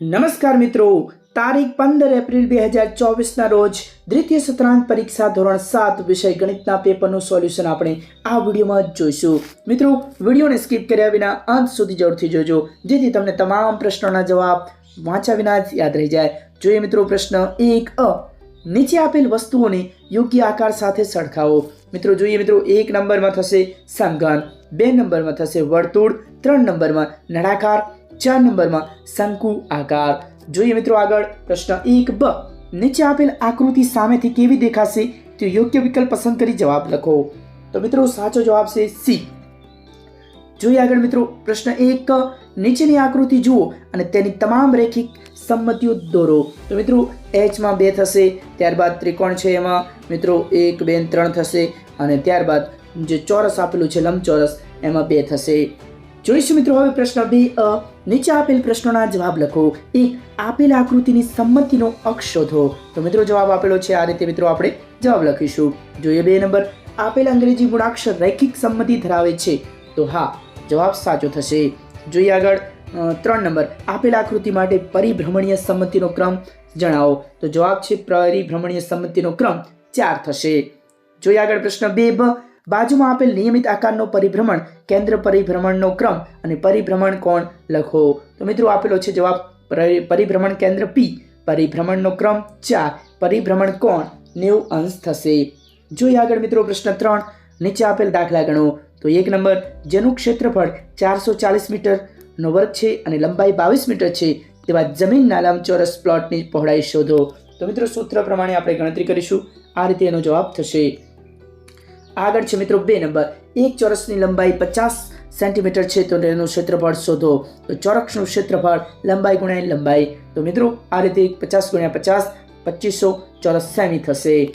નમસ્કાર મિત્રો. તારીખ પંદર એપ્રિલ બે હજાર ચોવીસના રોજ દ્વિતીય સત્રાંત પરીક્ષા ધોરણ સાત વિષય ગણિતના પેપરનું સોલ્યુશન આપણે આ વિડીયોમાં જોઈશું. મિત્રો, વિડીયોને સ્કીપ કર્યા વિના અંત સુધી જરૂરથી જોજો, જેથી તમને તમામ પ્રશ્નોના જવાબ વાંચ્યા વિના જ યાદ રહી જાય. જોઈએ મિત્રો પ્રશ્ન એક અ. નીચે આપેલ વસ્તુઓને યોગ્ય આકાર સાથે સરખાવો. મિત્રો, જોઈએ મિત્રો, એક નંબરમાં થશે સમઘન બે નંબરમાં થશે વર્તુળ, ત્રણ નંબરમાં નળાકાર, ચાર નંબરમાં શંકુ આકાર. જોઈએ મિત્રો આગળ, પ્રશ્ન એક બ, નીચે આપેલ આકૃતિ સામેથી કેવી દેખાશે? તે યોગ્ય વિકલ્પ પસંદ કરી જવાબ લખો. તો મિત્રો, સાચો જવાબ છે સી. જોઈએ આગળ મિત્રો, પ્રશ્ન એક, નીચેની આકૃતિ જુઓ અને તેની તમામ રેખિક સંમતિઓ દોરો તો મિત્રો, એચમાં બે થશે, ત્યારબાદ ત્રિકોણ છે એમાં. મિત્રો, એક બે ત્રણ થશે અને ત્યારબાદ જે ચોરસ આપેલું છે, લંબચોરસ, એમાં બે થશે. જોઈશું મિત્રો, હવે પ્રશ્ન બે અ, નીચે આપેલ પ્રશ્નોના જવાબ લખો. એક આપેલ આકૃતિની સંમતિનો અક્ષ શોધો. તો મિત્રો, જવાબ આપેલો છે, આ રીતે મિત્રો આપણે જવાબ લખીશું. જોઈએ બે નંબર. આપેલ અંગ્રેજી મૂળાક્ષર રૈખિક સંમતિ ધરાવે છે. તો હા, જવાબ સાચો થશે. જોઈએ આગળ. ત્રણ નંબર. આપેલ આકૃતિ માટે પરિભ્રમણીય સંમતિનો ક્રમ જણાવો. તો જવાબ છે પરિભ્રમણીય સંમતિનો ક્રમ ચાર થશે. જોઈએ આગળ પ્રશ્ન બે બ. બાજુમાં આપેલ નિયમિત આકારનો પરિભ્રમણ, કેન્દ્ર પરિભ્રમણનો ક્રમ અને પરિભ્રમણ કોણ લખો? તો મિત્રો આપેલો છે જવાબ પરી- પરિભ્રમણ કેન્દ્ર પી પરિભ્રમણનો ક્રમ ચાર. પરિભ્રમણ કોણ? નેવું અંશ થશે. જોઈએ આગળ મિત્રો પ્રશ્ન ત્રણ. નીચે આપેલ દાખલા ગણો. તો એક નંબર, જેનું ક્ષેત્રફળ ચારસો ચાલીસ મીટરનો વર્ગ છે અને લંબાઈ બાવીસ મીટર છે, તેવા જમીનના લંબચોરસ પ્લોટની પહોળાઈ શોધો. તો મિત્રો, સૂત્ર પ્રમાણે આપણે ગણતરી કરીશું. આ રીતે એનો જવાબ થશે. આગળ છે મિત્રો, બે નંબર. એક ચોરસની લંબાઈ પચાસ સેન્ટીમીટર છે, તો તેનું ક્ષેત્રફળ શોધો. તો ચોરસનું ક્ષેત્રફળ લંબાઈ ગુણ્યા લંબાઈ. તો મિત્રો, આ રીતે પચાસ ગુણ્યા પચાસ, પચીસો ચોરસ સેમી થશે.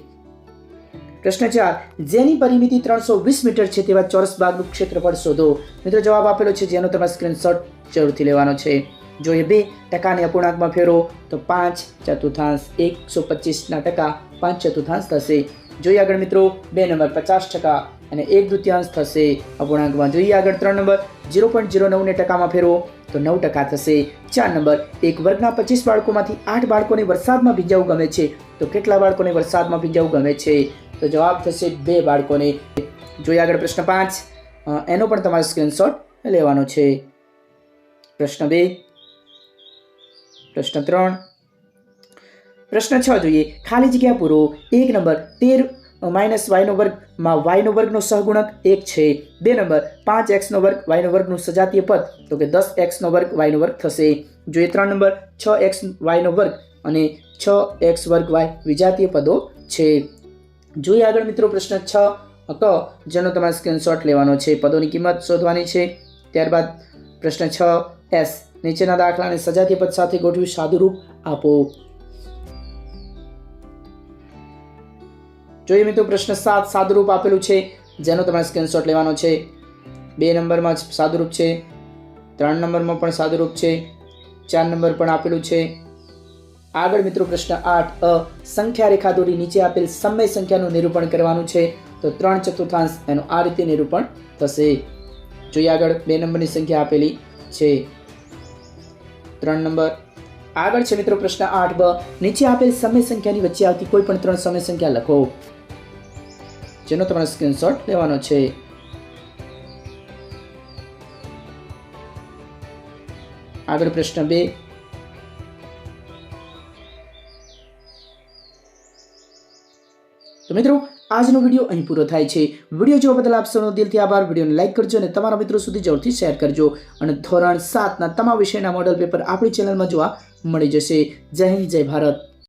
પ્રશ્ન ચાર, જેની પરિમિતિ ત્રણસો વીસ મીટર છે તેવા ચોરસ ભાગનું ક્ષેત્રફળ શોધો. મિત્રો, જવાબ આપેલો છે જેનો તમારે સ્ક્રીનશોટ જરૂરથી લેવાનો છે. જો એ બે ટકાને અપૂર્ણાંકમાં ફેરવો તો પાંચ ચતુર્થાંશ એકસો પચીસના ટકા પાંચ ચતુર્થાંશ થશે. જોઈએ આગળ મિત્રો, બે નંબર પચાસ ટકા અને એક દૃત્યાંશ થશે. અપૂર્ણાંકમાં જોઈએ આગળ ત્રણ નંબર, ઝીરો પોઈન્ટ ઝીરો નવને ટકામાં ફેરવો તો નવ ટકા થશે. ચાર નંબર, એક વર્ગના પચીસ બાળકોમાંથી આઠ બાળકોને વરસાદમાં ભીંજાવું ગમે છે, તો કેટલા બાળકોને વરસાદમાં ભીંજાવું ગમે છે? તો જવાબ થશે બે બાળકોને. જોઈએ આગળ પ્રશ્ન પાંચ. એનો પણ તમારે સ્ક્રીનશોટ લેવાનો છે. પ્રશ્ન બે. પ્રશ્ન ત્રણ. પ્રશ્ન છ જોઈએ. ખાલી જગ્યા પૂરો. એક નંબર તેર માઇનસ વાયનો વર્ગમાં વાયનો વર્ગનો સહગુણક એક છે. બે નંબર પાંચ એક્સનો વર્ગ વાયનો વર્ગનું સજાતીય પદ. તો કે દસ એક્સનો વર્ગ વાયનો વર્ગ થશે. જોઈએ ત્રણ નંબર છ એક્સ વાયનો વર્ગ અને છ એક્સ વર્ગ વાય વિજાતીય પદો છે. જોઈએ આગળ મિત્રો પ્રશ્ન છ. ક જેનો તમારે સ્ક્રીનશોટ લેવાનો છે. પદોની કિંમત શોધવાની છે. ત્યારબાદ પ્રશ્ન છ. એસ નીચેના દાખલાને સજાતીય પદ સાથે ગોઠવી સાદુરૂપ આપો. જોઈએ મિત્રો પ્રશ્ન સાત, સાદુરૂપ આપેલું છે. જેનો તમારે સ્ક્રીનશોટ લેવાનો છે. બે નંબરમાં સાદુરૂપ છે. ત્રણ નંબરમાં પણ સાદુરૂપ છે. ચાર નંબર પણ આપેલું છે. આગળ મિત્રો પ્રશ્ન આઠ, અ સંખ્યા રેખા દોરી નીચે આપેલ સમય સંખ્યાનું નિરૂપણ કરવાનું છે, તો ત્રણ ચતુર્થાંશ એનું આ રીતે નિરૂપણ થશે. જોઈએ આગળ, બે નંબરની સંખ્યા આપેલી છે. ત્રણ નંબર. આગળ છે મિત્રો પ્રશ્ન આઠ, બ, નીચે આપેલ સમય સંખ્યાની વચ્ચે આવતી કોઈ પણ ત્રણ સમય સંખ્યા લખો. જેનો તમારો સ્ક્રીનશોટ લેવાનો છે. આગળ પ્રશ્ન બે તો મિત્રો, આજનો વીડિયો અહીં પૂરો થાય છે. વીડિયો જોવા બદલ આપ દિલથી આભાર. વિડીયોને લાઇક કરજો અને તમારા મિત્રો સુધી જરૂરથી શેર કરજો. અને ધોરણ સાતના તમામ વિષયના મોડલ પેપર આપણી ચેનલમાં જોવા મળી જશે. જય હિન્દ, જય ભારત.